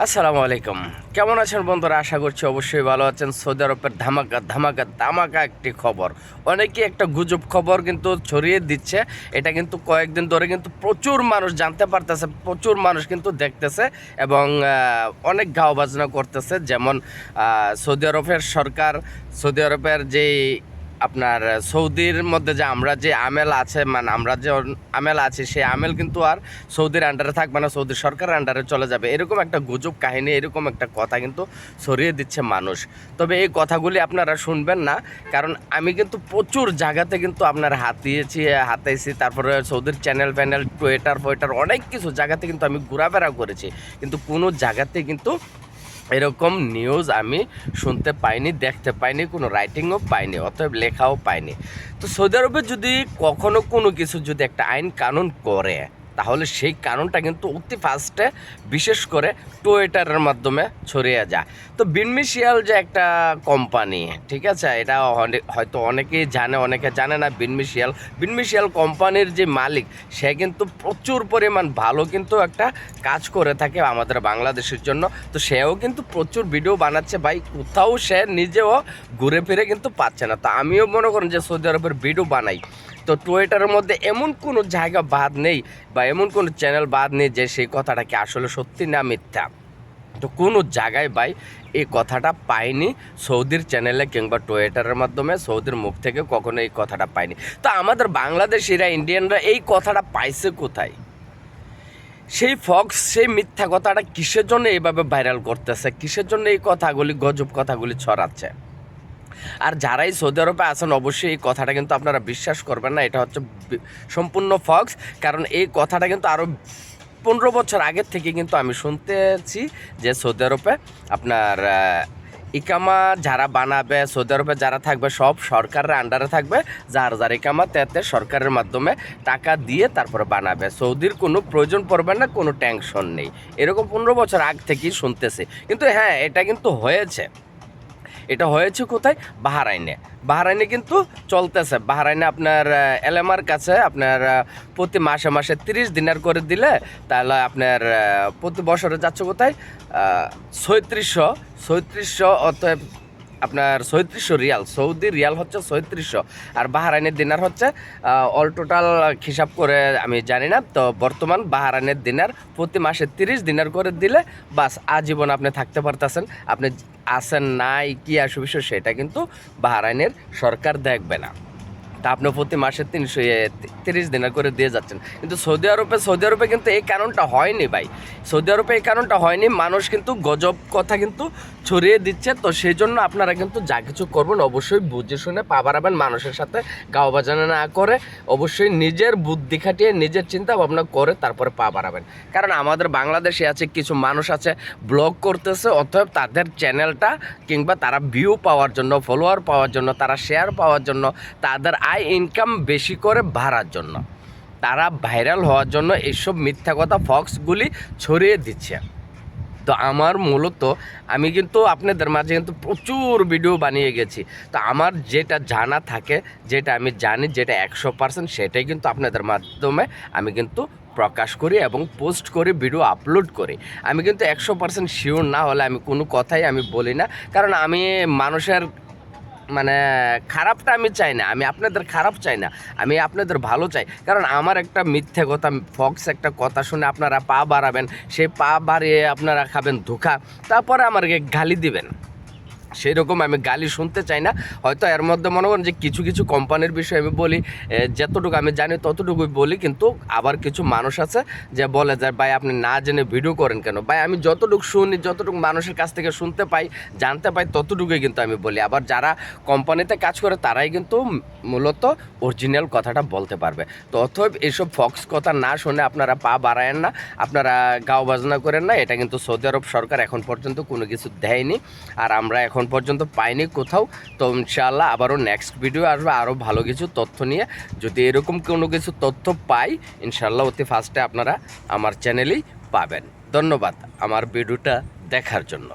আসসালামু আলাইকুম। কেমন আছেন বন্ধুরা? আশা করছি অবশ্যই ভালো আছেন। সৌদি আরবের ধামাকা ধামাকা ধামাকা একটি খবর। অনেকে একটা গুজব খবর কিন্তু ছড়িয়ে দিচ্ছে। এটা কিন্তু কয়েকদিন ধরে কিন্তু প্রচুর মানুষ জানতে পারতেছে, প্রচুর মানুষ কিন্তু দেখতেছে এবং অনেক গাও বাজনা করতেছে। যেমন সৌদি আরবের সরকার, সৌদি আরবের যে আপনার সৌদির মধ্যে যে আমরা যে আমেল আছে মানে আমরা যে আমেল আছে, সেই আমেল কিন্তু আর সৌদির আন্ডারে থাকবে না, সৌদি সরকারের আন্ডারে চলে যাবে। এরকম একটা গুজব কাহিনী, এরকম একটা কথা কিন্তু ছড়িয়ে দিচ্ছে মানুষ। তবে এই কথাগুলি আপনারা শুনবেন না, কারণ আমি কিন্তু প্রচুর জায়গাতে কিন্তু আপনার হাতিয়েছি, হাতাইছি, তারপরে সৌদির চ্যানেল প্যানেল টুয়েটার ফোয়েটার অনেক কিছু জায়গাতে কিন্তু আমি ঘোরাফেরা করেছি। কিন্তু কোনো জায়গাতে কিন্তু এরকম নিউজ আমি শুনতে পাইনি, দেখতে পাইনি, কোনো রাইটিংও পাইনি, অতএব লেখাও পাইনি। তো সৌদি আরবে যদি কখনো কোনো কিছু যদি একটা আইন কানুন করে তাহলে সেই কারণটা কিন্তু অতি ফাস্টে বিশেষ করে টুয়েটারের মাধ্যমে ছড়িয়ে যায়। তো বিনমিশিয়াল যে একটা কোম্পানি ঠিক আছে? এটা হয়তো অনেকেই জানে, অনেকে জানে না বিনমিশিয়াল বিনমিশিয়াল কোম্পানির যে মালিক, সে কিন্তু প্রচুর পরিমাণ ভালো কিন্তু একটা কাজ করে থাকে আমাদের বাংলাদেশের জন্য। তো সেও কিন্তু প্রচুর ভিডিও বানাচ্ছে। ভাই, কোথাও সে নিজেও ঘুরে ফিরে কিন্তু পাচ্ছে না। তো আমিও মনে করেন যে সৌদি আরবের ভিডিও বানাই। তো টুয়েটারের মধ্যে এমন কোনো জায়গা বাদ নেই বা এমন কোনো চ্যানেল বাদ নেই যে সেই কথাটা কি আসলে সত্যি না মিথ্যা? তো কোনো জায়গায় ভাই এই কথাটা পাইনি সৌদির চ্যানেলে কিংবা টুয়েটারের মাধ্যমে সৌদির মুখ থেকে কখনো এই কথাটা পাইনি। তো আমাদের বাংলাদেশিরা ইন্ডিয়ানরা এই কথাটা পাইছে কোথায়? সেই ফক্স সেই মিথ্যা কথাটা কিসের জন্য এইভাবে ভাইরাল করতেছে? কিসের জন্য এই কথাগুলি, গজব কথাগুলি ছড়াচ্ছে? আর যারাই সৌদি আরবে আছেন, অবশ্যই এই কথাটা কিন্তু আপনারা বিশ্বাস করবেন না। এটা হচ্ছে সম্পূর্ণ ফক্স কারণ এই কথাটা কিন্তু আরও পনেরো বছর আগের থেকে কিন্তু আমি শুনতেছি যে সৌদি আরবে আপনার ইকামা যারা বানাবে, সৌদি আরবে যারা থাকবে, সব সরকারের আন্ডারে থাকবে। যার যার ইকামা তেতে সরকারের মাধ্যমে টাকা দিয়ে তারপরে বানাবে। সৌদির কোনো প্রয়োজন পড়বে না, কোনো টেনশন নেই। এরকম পনেরো বছর আগ থেকেই শুনতেছি। কিন্তু হ্যাঁ এটা কিন্তু হয়েছে। এটা হয়েছে কোথায়? বাহারাইনে। বাহারাইনে কিন্তু চলতেছে। বাহারাইনে আপনার এলএমআর কাছে আপনার প্রতি মাসে মাসে তিরিশ দিনার করে দিলে তাহলে আপনার প্রতি বছরে যাচ্ছে কোথায়? ছয়ত্রিশশো ছয়ত্রিশশো অতএব আপনার ছয়ত্রিশশো রিয়াল, সৌদি রিয়াল হচ্ছে ছয়ত্রিশশো। আর বাহারাইনের দিনার হচ্ছে অল টোটাল হিসাব করে আমি জানি না, তো বর্তমান বাহারাইনের দিনার প্রতি মাসে তিরিশ দিনার করে দিলে বাস আজীবন আপনি থাকতে পারতেছেন। আপনি আসেন নাই কি অসুবিধা সেটা কিন্তু বাহারাইনের সরকার দেখবে না। তা আপনি প্রতি মাসে তিনশো তিরিশ দিনের করে দিয়ে যাচ্ছেন। কিন্তু সৌদি আরবে সৌদি আরবে কিন্তু এই কারণটা হয়নি ভাই। সৌদি আরবে এই কারণটা হয়নি, মানুষ কিন্তু গজব কথা কিন্তু ছড়িয়ে দিচ্ছে। তো সেই জন্য আপনারা কিন্তু যা কিছু করবেন অবশ্যই বুঝে শুনে পা বাড়াবেন মানুষের সাথে, গাও বাজানো না করে। অবশ্যই নিজের বুদ্ধি খাটিয়ে নিজের চিন্তা ভাবনা করে তারপরে পা বাড়াবেন। কারণ আমাদের বাংলাদেশে আছে, কিছু মানুষ আছে, ব্লগ করতেছে, অতএব তাদের চ্যানেলটা কিংবা তারা ভিউ পাওয়ার জন্য ফলোয়ার পাওয়ার জন্য, তারা শেয়ার পাওয়ার জন্য, তাদের আয় ইনকাম বেশি করে ভাড়ার জন্য। তারা ভাইরাল হওয়ার জন্য এইসব মিথ্যা কথা ফক্সগুলি ছড়িয়ে দিচ্ছে। তো আমার মূলত আমি কিন্তু আপনাদের মাঝে কিন্তু প্রচুর ভিডিও বানিয়ে গেছি। তো আমার যেটা জানা থাকে, যেটা আমি জানি, যেটা একশো পার্সেন্ট সেটাই কিন্তু আপনাদের মাধ্যমে আমি কিন্তু প্রকাশ করি এবং পোস্ট করি ভিডিও আপলোড করি। আমি কিন্তু একশো পার্সেন্ট শিওর না হলে আমি কোনো কথাই আমি বলি না। কারণ আমি মানুষের মানে খারাপটা আমি চাই না, আমি আপনাদের খারাপ চাই না, আমি আপনাদের ভালো চাই। কারণ আমার একটা মিথ্যে কথা, ফক্স একটা কথা শুনে আপনারা পা বাড়াবেন, সেই পা বাড়িয়ে আপনারা খাবেন ধোকা, তারপরে আমাকে গালি দিবেন। সেই রকম আমি গালি শুনতে চাই না। হয়তো এর মধ্যে মনে করেন যে কিছু কিছু কোম্পানির বিষয়ে আমি বলি যতটুকু আমি জানি ততটুকুই বলি, কিন্তু আবার কিছু মানুষ আছে যে বলে যে, ভাই, আপনি না জেনে ভিডিও করেন কেন? ভাই, আমি যতটুকু শুনি, যতটুকু মানুষের কাছ থেকে শুনতে পাই, জানতে পাই, ততটুকুই কিন্তু আমি বলি। আবার যারা কোম্পানিতে কাজ করে, তারাই কিন্তু মূলত অরিজিনাল কথাটা বলতে পারবে। তো অতএব এইসব ফক্স কথা না শুনে আপনারা পা বাড়ায়েন না, আপনারা গাও বাজনা করেন না, এটা কিন্তু সৌদি আরব সরকার এখন পর্যন্ত কোনো কিছু দেয়নি। আর আমরা এখন পর্যন্ত পাইনি কোথাও। তো ইনশাআল্লাহ আবারও নেক্সট ভিডিও আসবে আরও ভালো কিছু তথ্য নিয়ে। যদি এরকম কোনো কিছু তথ্য পাই, ইনশাআল্লাহ অতি ফার্স্টে আপনারা আমার চ্যানেলেই পাবেন। ধন্যবাদ আমার ভিডিওটা দেখার জন্য।